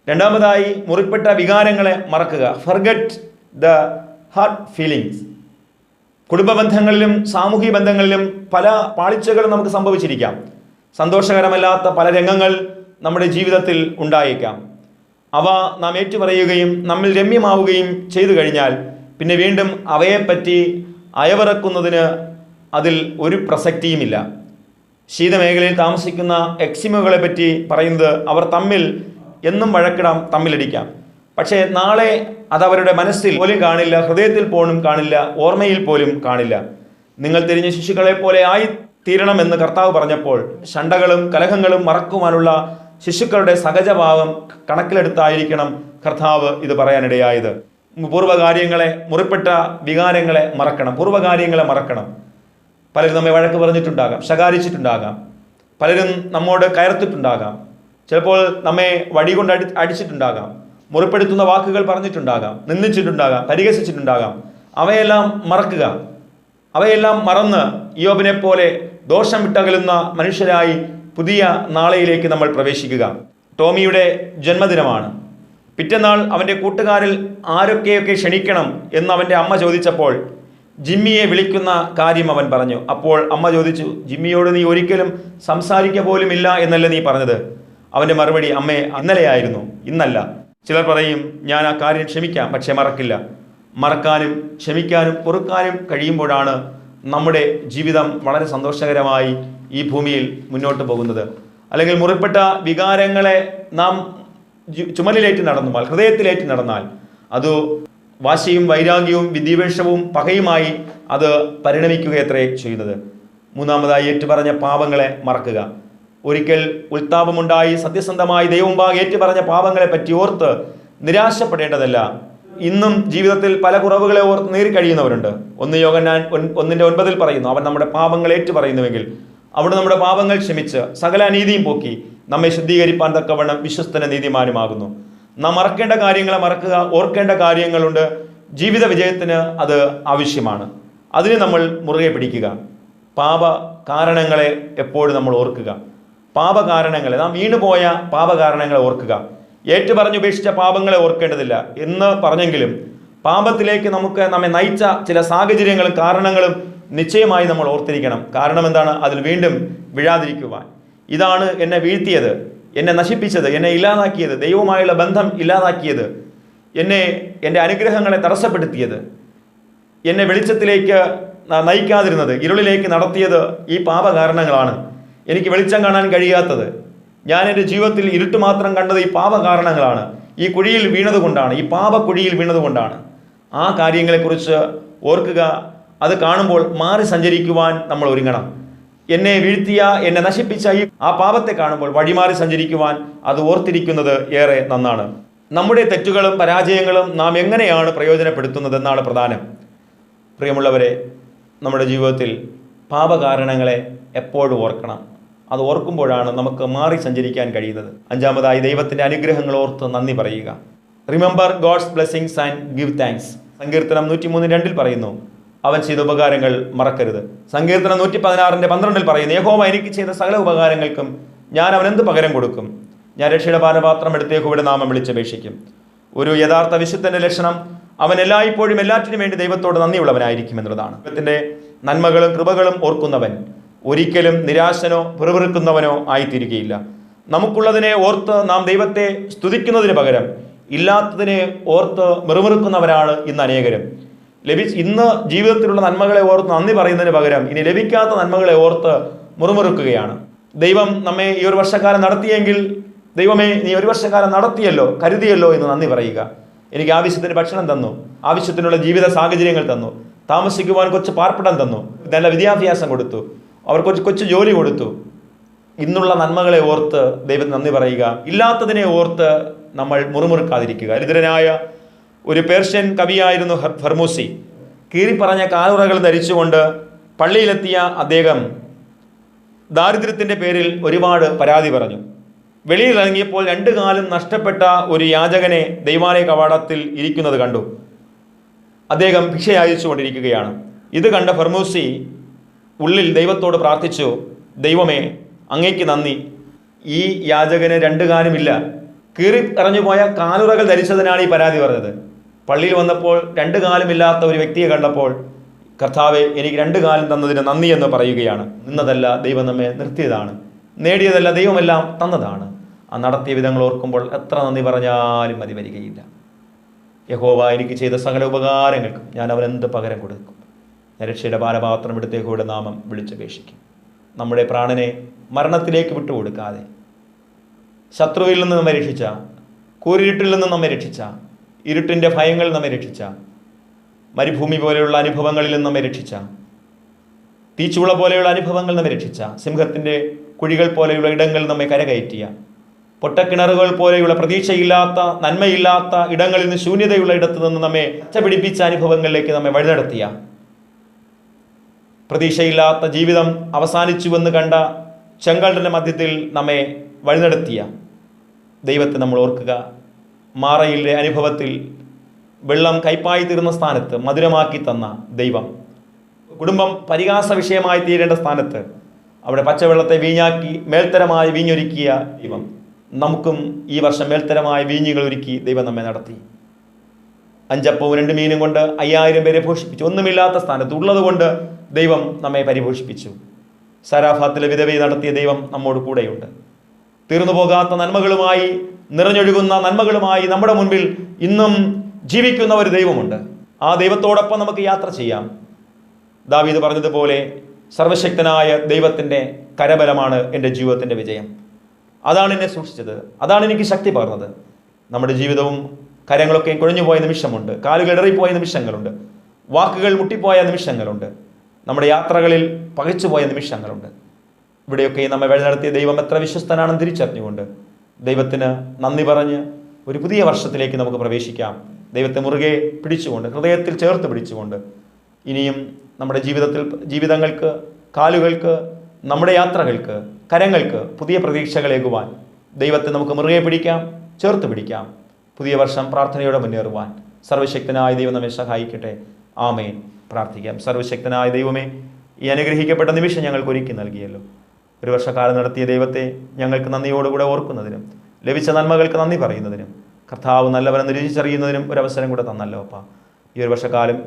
രണ്ടാമതായി മുറിപ്പെട്ട വികാരങ്ങളെ മറക്കുക. ഫർഗറ്റ് ദ ഹാർട്ട് ഫീലിങ്സ് കുടുംബ ബന്ധങ്ങളിലും സാമൂഹിക ബന്ധങ്ങളിലും പല പാളിച്ചകളും നമുക്ക് സംഭവിച്ചിരിക്കാം. സന്തോഷകരമല്ലാത്ത പല രംഗങ്ങൾ നമ്മുടെ ജീവിതത്തിൽ ഉണ്ടായേക്കാം. അവ നാം ഏറ്റുപറയുകയും നമ്മിൽ രമ്യമാവുകയും ചെയ്തു കഴിഞ്ഞാൽ പിന്നെ വീണ്ടും അവയെപ്പറ്റി അയവിറക്കുന്നതിന് അതിൽ ഒരു പ്രസക്തിയുമില്ല. ശീതമേഖലയിൽ താമസിക്കുന്ന എക്സിമുകളെ പറ്റി പറയുന്നത് അവർ തമ്മിൽ എന്നും വഴക്കിടാം തമ്മിലടിക്കാം. പക്ഷേ നാളെ അതവരുടെ മനസ്സിൽ പോലും കാണില്ല ഹൃദയത്തിൽ പോലും കാണില്ല ഓർമ്മയിൽ പോലും കാണില്ല. നിങ്ങൾ തിരിഞ്ഞ ശിശുക്കളെ പോലെ ആയി തീരണമെന്ന് കർത്താവ് പറഞ്ഞപ്പോൾ ശണ്ടകളും കലഹങ്ങളും മറക്കുവാനുള്ള ശിശുക്കളുടെ സഹജഭാവം കണക്കിലെടുത്തായിരിക്കണം കർത്താവ് ഇത് പറയാനിടയായത്. പൂർവകാര്യങ്ങളെ മുറിപ്പെട്ട വികാരങ്ങളെ മറക്കണം. പൂർവകാര്യങ്ങളെ മറക്കണം. പലരും നമ്മെ വഴക്ക് പറഞ്ഞിട്ടുണ്ടാകാം ശകാരിച്ചിട്ടുണ്ടാകാം. പലരും നമ്മോട് കയർത്തിട്ടുണ്ടാകാം. ചിലപ്പോൾ നമ്മെ വടി കൊണ്ട് അടി അടിച്ചിട്ടുണ്ടാകാം. മുറിപ്പെടുത്തുന്ന വാക്കുകൾ പറഞ്ഞിട്ടുണ്ടാകാം നിന്ദിച്ചിട്ടുണ്ടാകാം പരിഹസിച്ചിട്ടുണ്ടാകാം. അവയെല്ലാം മറക്കുക. അവയെല്ലാം മറന്ന് യോബിനെ പോലെ ദോഷം വിട്ടകലുന്ന മനുഷ്യരായി പുതിയ നാളെയിലേക്ക് നമ്മൾ പ്രവേശിക്കുക. ടോമിയുടെ ജന്മദിനമാണ്. പിറ്റന്നാൾ അവന്റെ കൂട്ടുകാരിൽ ആരൊക്കെയൊക്കെ ക്ഷണിക്കണം എന്ന് അവന്റെ അമ്മ ചോദിച്ചപ്പോൾ ജിമ്മിയെ വിളിക്കുന്ന കാര്യം അവൻ പറഞ്ഞു. അപ്പോൾ അമ്മ ചോദിച്ചു ജിമ്മിയോട് നീ ഒരിക്കലും സംസാരിക്കുക പോലും ഇല്ല എന്നല്ലേ നീ പറഞ്ഞത്? അവന്റെ മറുപടി അമ്മേ ഇന്നലെയായിരുന്നു ഇന്നല്ല. ചിലർ പറയും ഞാൻ ആ കാര്യം ക്ഷമിക്കാം പക്ഷെ മറക്കില്ല. മറക്കാനും ക്ഷമിക്കാനും പൊറുക്കാനും കഴിയുമ്പോഴാണ് നമ്മുടെ ജീവിതം വളരെ സന്തോഷകരമായി ഈ ഭൂമിയിൽ മുന്നോട്ട് പോകുന്നത്. അല്ലെങ്കിൽ മുറിപ്പെട്ട വികാരങ്ങളെ നാം ചുമലിലേറ്റ് നടന്നാൽ ഹൃദയത്തിലേറ്റ് നടന്നാൽ അത് വാശിയും വൈരാഗ്യവും വിദ്വേഷവും പകയുമായി അത് പരിണമിക്കുകയത്രേ ചെയ്യുന്നത്. മൂന്നാമതായി ഏറ്റുപറഞ്ഞ പാപങ്ങളെ മറക്കുക. ഒരിക്കൽ ഉൽത്താപമുണ്ടായി സത്യസന്ധമായി ദൈവമുമ്പാകെ ഏറ്റുപറഞ്ഞ പാപങ്ങളെ പറ്റി ഓർത്ത് നിരാശപ്പെടേണ്ടതല്ല. ഇന്നും ജീവിതത്തിൽ പല കുറവുകളെ ഓർത്ത് നേരിക്കഴിയുന്നവരുണ്ട്. ഒന്ന് യോഗൻ ഞാൻ ഒന്നിന്റെ ഒൻപതിൽ പറയുന്നു അവൻ നമ്മുടെ പാപങ്ങൾ ഏറ്റു പറയുന്നുവെങ്കിൽ അവിടെ നമ്മുടെ പാപങ്ങൾ ക്ഷമിച്ച് സകല അനീതിയും പോക്കി നമ്മെ ശുദ്ധീകരിപ്പാൻ തക്കവണ്ണം വിശ്വസ്തന നീതിമാനുമാകുന്നു. നാം മറക്കേണ്ട കാര്യങ്ങളെ മറക്കുക ഓർക്കേണ്ട കാര്യങ്ങളുണ്ട്. ജീവിത വിജയത്തിന് അത് ആവശ്യമാണ്. അതിന് നമ്മൾ മുറുകെ പിടിക്കുക. പാപ കാരണങ്ങളെ എപ്പോഴും നമ്മൾ ഓർക്കുക. പാപകാരണങ്ങളെ നാം വീണുപോയ പാപകാരണങ്ങളെ ഓർക്കുക. ഏറ്റുപറഞ്ഞുപേക്ഷിച്ച പാപങ്ങളെ ഓർക്കേണ്ടതില്ല. എന്ന് പറഞ്ഞെങ്കിലും പാപത്തിലേക്ക് നമുക്ക് നമ്മെ നയിച്ച ചില സാഹചര്യങ്ങളും കാരണങ്ങളും നിശ്ചയമായി നമ്മൾ ഓർത്തിരിക്കണം. കാരണം എന്താണ്? അതിൽ വീണ്ടും വീഴാതിരിക്കുവാൻ. ഇതാണ് എന്നെ വീഴ്ത്തിയത് എന്നെ നശിപ്പിച്ചത് എന്നെ ഇല്ലാതാക്കിയത് ദൈവവുമായുള്ള ബന്ധം ഇല്ലാതാക്കിയത് എന്നെ എന്റെ അനുഗ്രഹങ്ങളെ തടസ്സപ്പെടുത്തിയത് എന്നെ വെളിച്ചത്തിലേക്ക് നയിക്കാതിരുന്നത് ഇരുളിലേക്ക് നടത്തിയത് ഈ പാപകാരണങ്ങളാണ്. എനിക്ക് വെളിച്ചം കാണാൻ കഴിയാത്തത്. ഞാൻ എന്റെ ജീവിതത്തിൽ ഇരുട്ട് മാത്രം കണ്ടത് ഈ പാപ കാരണങ്ങളാണ് ഈ കുഴിയിൽ വീണതുകൊണ്ടാണ്. ഈ പാപ കുഴിയിൽ വീണതുകൊണ്ടാണ്. ആ കാര്യങ്ങളെക്കുറിച്ച് ഓർക്കുക. അത് കാണുമ്പോൾ മാറി സഞ്ചരിക്കുവാൻ നമ്മൾ ഒരുങ്ങണം. എന്നെ വീഴ്ത്തിയ എന്നെ നശിപ്പിച്ച ഈ ആ പാപത്തെ കാണുമ്പോൾ വഴിമാറി സഞ്ചരിക്കുവാൻ അത് ഓർത്തിരിക്കുന്നത് ഏറെ നന്നാണ്. നമ്മുടെ തെറ്റുകളും പരാജയങ്ങളും നാം എങ്ങനെയാണ് പ്രയോജനപ്പെടുത്തുന്നത് എന്നാണ് പ്രധാനം. പ്രിയമുള്ളവരെ നമ്മുടെ ജീവിതത്തിൽ പാപകാരണങ്ങളെ എപ്പോഴും ഓർക്കണം. അത് ഓർക്കുമ്പോഴാണ് നമുക്ക് മാറി സഞ്ചരിക്കാൻ കഴിയുന്നത്. അഞ്ചാമതായി ദൈവത്തിന്റെ അനുഗ്രഹങ്ങൾ ഓർത്ത് നന്ദി പറയുക. Remember God's blessings and give thanks സങ്കീർത്തനം നൂറ്റി മൂന്ന് രണ്ടിൽ പറയുന്നു അവൻ ചെയ്ത ഉപകാരങ്ങൾ മറക്കരുത്. സങ്കീർത്തനം നൂറ്റി പതിനാറിന്റെ പന്ത്രണ്ടിൽ പറയുന്നു യഹോവ എനിക്ക് ചെയ്ത സകല ഉപകാരങ്ങൾക്കും ഞാൻ അവനെന്ത് പകരം കൊടുക്കും? ഞാൻ രക്ഷയുടെ പാനപാത്രം എടുത്തേക്കുവിടെ നാമം വിളിച്ചപേക്ഷിക്കും. ഒരു യഥാർത്ഥ വിശുദ്ധന്റെ ലക്ഷണം അവൻ എല്ലായ്പ്പോഴും എല്ലാറ്റിനും വേണ്ടി ദൈവത്തോട് നന്ദിയുള്ളവനായിരിക്കും എന്നുള്ളതാണ് ദൈവത്തിന്റെ നന്മകളും കൃപകളും ഓർക്കുന്നവൻ ഒരിക്കലും നിരാശനോ പിറുപിറുക്കുന്നവനോ ആയിത്തീരുകയില്ല. നമുക്കുള്ളതിനെ ഓർത്ത് നാം ദൈവത്തെ സ്തുതിക്കുന്നതിന് പകരം ഇല്ലാത്തതിനെ ഓർത്ത് മിറുമിറുക്കുന്നവരാണ് ഇന്ന് അനേകരും. ലഭി ഇന്ന് ജീവിതത്തിലുള്ള നന്മകളെ ഓർത്ത് നന്ദി പറയുന്നതിന് പകരം ഇനി ലഭിക്കാത്ത നന്മകളെ ഓർത്ത് മുറുമുറുക്കുകയാണ്. ദൈവം നമ്മെ ഈ ഒരു വർഷക്കാലം നടത്തിയെങ്കിൽ ദൈവമേ നീ ഒരു വർഷക്കാലം നടത്തിയല്ലോ കരുതിയല്ലോ എന്ന് നന്ദി പറയുക. എനിക്ക് ആവശ്യത്തിന് ഭക്ഷണം തന്നു ആവശ്യത്തിനുള്ള ജീവിത സാഹചര്യങ്ങൾ തന്നു താമസിക്കുവാൻ കൊച്ചു പാർപ്പിടം തന്നു നല്ല വിദ്യാഭ്യാസം കൊടുത്തു അവർ കൊച്ചു കൊച്ചു ജോലി കൊടുത്തു. ഇന്നുള്ള നന്മകളെ ഓർത്ത് ദൈവത്തിന് നന്ദി പറയുക. ഇല്ലാത്തതിനെ ഓർത്ത് നമ്മൾ മുറുമുറുക്കാതിരിക്കുക. ദരിദ്രനായ ഒരു പേർഷ്യൻ കവിയായിരുന്നു ഫർമൂസി. കീറിപ്പറഞ്ഞ കാലുറകൾ ധരിച്ചുകൊണ്ട് പള്ളിയിലെത്തിയ അദ്ദേഹം ദാരിദ്ര്യത്തിന്റെ പേരിൽ ഒരുപാട് പരാതി പറഞ്ഞു. വെളിയിൽ ഇറങ്ങിയപ്പോൾ രണ്ടു കാലം നഷ്ടപ്പെട്ട ഒരു യാചകനെ ദൈവാലയ കവാടത്തിൽ ഇരിക്കുന്നത് കണ്ടു. അദ്ദേഹം ഭിക്ഷ അയച്ചു ഇത് കണ്ട ഫർമൂസി ഉള്ളിൽ ദൈവത്തോട് പ്രാർത്ഥിച്ചു ദൈവമേ അങ്ങേക്ക് നന്ദി. ഈ യാചകന് രണ്ടു കാലുമില്ല. കീറി ഇറഞ്ഞുപോയ കാലുറകൾ ധരിച്ചതിനാണ് ഈ പരാതി പറഞ്ഞത്. പള്ളിയിൽ വന്നപ്പോൾ രണ്ട് കാലുമില്ലാത്ത ഒരു വ്യക്തിയെ കണ്ടപ്പോൾ കർത്താവെ എനിക്ക് രണ്ട് കാലം തന്നതിന് നന്ദി എന്ന് പറയുകയാണ്. നിന്നതല്ല ദൈവം നമ്മെ നിർത്തിയതാണ്. നേടിയതല്ല ദൈവമെല്ലാം തന്നതാണ്. ആ നടത്തിയ വിധങ്ങൾ ഓർക്കുമ്പോൾ എത്ര നന്ദി പറഞ്ഞാലും മതി വരികയില്ല. യഹോവ എനിക്ക് ചെയ്ത സകല ഉപകാരങ്ങൾക്കും ഞാൻ അവനെന്ത് പകരം കൊടുക്കും? രക്ഷയുടെ പാലപാത്രം എടുത്തേക്കൂടെ നാമം വിളിച്ചപേക്ഷിക്കും. നമ്മുടെ പ്രാണനെ മരണത്തിലേക്ക് വിട്ടുകൊടുക്കാതെ ശത്രുവിൽ നിന്ന് നമ്മെ രക്ഷിച്ച കൂരിരുട്ടിൽ നിന്ന് നമ്മെ രക്ഷിച്ച ഇരുട്ടിന്റെ ഭയങ്ങൾ നമ്മെ രക്ഷിച്ച മരുഭൂമി പോലെയുള്ള അനുഭവങ്ങളിൽ നിന്ന് നമ്മെ രക്ഷിച്ച തീച്ചുള പോലെയുള്ള അനുഭവങ്ങൾ നമ്മെ രക്ഷിച്ച സിംഹത്തിന്റെ കുഴികൾ പോലെയുള്ള ഇടങ്ങൾ നമ്മെ കരകയറ്റിയ പൊട്ടക്കിണറുകൾ പോലെയുള്ള പ്രതീക്ഷയില്ലാത്ത നന്മയില്ലാത്ത ഇടങ്ങളിൽ നിന്ന് ശൂന്യതയുള്ള ഇടത്തു നിന്ന് നമ്മെ ചപിടിപ്പിച്ച അനുഭവങ്ങളിലേക്ക് നമ്മെ വഴിനടത്തിയ പ്രതീക്ഷയില്ലാത്ത ജീവിതം അവസാനിച്ചുവെന്ന് കണ്ട ചെങ്കടലിന്റെ മധ്യത്തിൽ നമ്മെ വഴിനടത്തിയ ദൈവത്തെ നമ്മൾ ഓർക്കുക. മാറയിലെ അനുഭവത്തിൽ വെള്ളം കൈപ്പായി തീർന്ന സ്ഥാനത്ത് മധുരമാക്കി തന്ന ദൈവം. കുടുംബം പരിഹാസ വിഷയമായി തീരേണ്ട സ്ഥാനത്ത് അവിടെ പച്ചവെള്ളത്തെ വീഞ്ഞാക്കി മേൽത്തരമായി വീഞ്ഞൊരുക്കിയ ദൈവം. നമുക്കും ഈ വർഷം മേൽത്തരമായ വീഞ്ഞുകൾ ഒരുക്കി ദൈവം നമ്മെ നടത്തി. അഞ്ചപ്പവും രണ്ട് മീനും കൊണ്ട് അയ്യായിരം പേരെ പോഷിപ്പിച്ചു. ഒന്നുമില്ലാത്ത സ്ഥാനത്ത് ഉള്ളത് കൊണ്ട് ദൈവം നമ്മെ പരിപോഷിപ്പിച്ചു. സരാഫാത്തിലെ വിധവയെ നടത്തിയ ദൈവം നമ്മോട് കൂടെയുണ്ട്. തീർന്നു പോകാത്ത നന്മകളുമായി നിറഞ്ഞൊഴുകുന്ന നന്മകളുമായി നമ്മുടെ മുൻപിൽ ഇന്നും ജീവിക്കുന്ന ഒരു ദൈവമുണ്ട്. ആ ദൈവത്തോടൊപ്പം നമുക്ക് യാത്ര ചെയ്യാം. ദാവീദ് പറഞ്ഞതുപോലെ സർവശക്തനായ ദൈവത്തിന്റെ കരബലമാണ് എന്റെ ജീവിതത്തിന്റെ വിജയം. അതാണ് എന്നെ സൂക്ഷിച്ചത്. അതാണ് എനിക്ക് ശക്തി പകർന്നത്. നമ്മുടെ ജീവിതവും കരങ്ങളൊക്കെ കുഴഞ്ഞുപോയ നിമിഷമുണ്ട്. കാലുകൾ ഇടറിപ്പോയ നിമിഷങ്ങളുണ്ട്. വാക്കുകൾ മുട്ടിപ്പോയ നിമിഷങ്ങളുണ്ട്. നമ്മുടെ യാത്രകളിൽ പകച്ചുപോയ നിമിഷങ്ങളുണ്ട്. ഇവിടെയൊക്കെ നമ്മെ വഴി നടത്തിയ ദൈവം എത്ര വിശ്വസ്തനാണെന്ന് തിരിച്ചറിഞ്ഞുകൊണ്ട് ദൈവത്തിന് നന്ദി പറഞ്ഞ് ഒരു പുതിയ വർഷത്തിലേക്ക് നമുക്ക് പ്രവേശിക്കാം. ദൈവത്തെ മുറുകെ പിടിച്ചുകൊണ്ട് ഹൃദയത്തിൽ ചേർത്ത് പിടിച്ചുകൊണ്ട് ഇനിയും നമ്മുടെ ജീവിതത്തിൽ ജീവിതങ്ങൾക്ക് കാലുകൾക്ക് നമ്മുടെ യാത്രകൾക്ക് കരങ്ങൾക്ക് പുതിയ പ്രതീക്ഷകളേകുവാൻ ദൈവത്തെ നമുക്ക് മുറുകെ പിടിക്കാം ചേർത്ത് പിടിക്കാം. പുതിയ വർഷം പ്രാർത്ഥനയോടെ മുന്നേറുവാൻ സർവശക്തനായ ദൈവം നമ്മെ സഹായിക്കട്ടെ. ആമേൻ. പ്രാർത്ഥിക്കാം. സർവശക്തനായ ദൈവമേ ഈ അനുഗ്രഹിക്കപ്പെട്ട നിമിഷം ഞങ്ങൾക്ക് ഒരുക്കി നൽകിയല്ലോ. ഒരു വർഷക്കാലം നടത്തിയ ദൈവത്തെ ഞങ്ങൾക്ക് നന്ദിയോടുകൂടെ ഓർക്കുന്നതിനും ലഭിച്ച നന്മകൾക്ക് നന്ദി പറയുന്നതിനും കർത്താവ് നല്ലവരെന്ന് രുചിച്ചറിയുന്നതിനും ഒരു അവസരം കൂടെ തന്നല്ലോ അപ്പ. ഈ ഒരു വർഷക്കാലം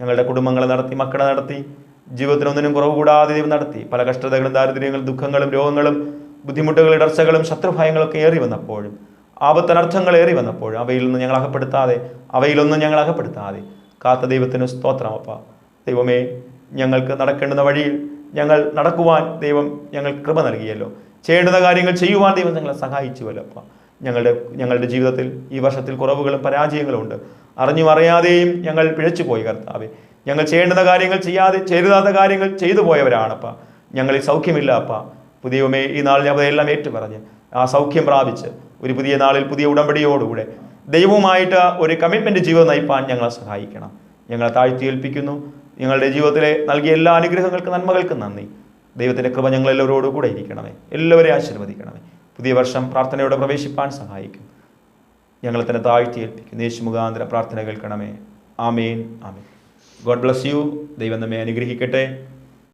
ഞങ്ങളുടെ കുടുംബങ്ങളെ നടത്തി മക്കളെ നടത്തി ജീവിതത്തിനൊന്നിനും കുറവ് കൂടാതെ ദൈവം നടത്തി. പല കഷ്ടതകളും ദാരിദ്ര്യങ്ങളും ദുഃഖങ്ങളും രോഗങ്ങളും ബുദ്ധിമുട്ടുകളും ഇടർച്ചകളും ശത്രുഭയങ്ങളൊക്കെ ഏറി വന്നപ്പോഴും ആപത്തനർത്ഥങ്ങൾ ഏറി വന്നപ്പോഴും അവയിൽ നിന്ന് ഞങ്ങൾ അകപ്പെടുത്താതെ അവയിലൊന്നും ഞങ്ങൾ അകപ്പെടുത്താതെ കാത്ത ദൈവത്തിന് സ്തോത്രം അപ്പ. ദൈവമേ ഞങ്ങൾക്ക് നടക്കേണ്ടുന്ന വഴിയിൽ ഞങ്ങൾ നടക്കുവാൻ ദൈവം ഞങ്ങൾ കൃപ നൽകിയല്ലോ. ചെയ്യേണ്ടുന്ന കാര്യങ്ങൾ ചെയ്യുവാൻ ദൈവം ഞങ്ങളെ സഹായിച്ചുവല്ലോ അപ്പ. ഞങ്ങളുടെ ഞങ്ങളുടെ ജീവിതത്തിൽ ഈ വർഷത്തിൽ കുറവുകളും പരാജയങ്ങളും ഉണ്ട്. അറിഞ്ഞും അറിയാതെയും ഞങ്ങൾ പിഴച്ചു പോയി കർത്താവെ. ഞങ്ങൾ ചെയ്യേണ്ടുന്ന കാര്യങ്ങൾ ചെയ്യാതെ ചെയ്താത്ത കാര്യങ്ങൾ ചെയ്തു പോയവരാണപ്പ. ഞങ്ങളിൽ സൗഖ്യമില്ല അപ്പ. പുതിയവമേ ഈ നാളിൽ അതെല്ലാം ഏറ്റുപറഞ്ഞ് ആ സൗഖ്യം പ്രാപിച്ച് ഒരു പുതിയ നാളിൽ പുതിയ ഉടമ്പടിയോടുകൂടെ ദൈവവുമായിട്ട് ഒരു കമ്മിറ്റ്മെന്റ് ജീവിതം നയിപ്പാൻ ഞങ്ങളെ സഹായിക്കണം. ഞങ്ങളെ താഴ്ത്തി ഏൽപ്പിക്കുന്നു. ഞങ്ങളുടെ ജീവിതത്തിലെ നൽകിയ എല്ലാ അനുഗ്രഹങ്ങൾക്കും നന്മകൾക്കും നന്ദി. ദൈവത്തിന്റെ കൃപ ഞങ്ങളെല്ലാവരോടും കൂടെ ഇരിക്കണമേ. എല്ലാവരെയും ആശീർവദിക്കണമേ. പുതിയ വർഷം പ്രാർത്ഥനയോടെ പ്രവേശിപ്പാൻ സഹായിക്കും. ഞങ്ങളെ തന്നെ താഴ്ത്തി ഏൽപ്പിക്കും പ്രാർത്ഥന കേൾക്കണമേ. ആമേൻ ആമേൻ. God bless you. ദൈവം നമ്മെ അനുഗ്രഹിക്കട്ടെ.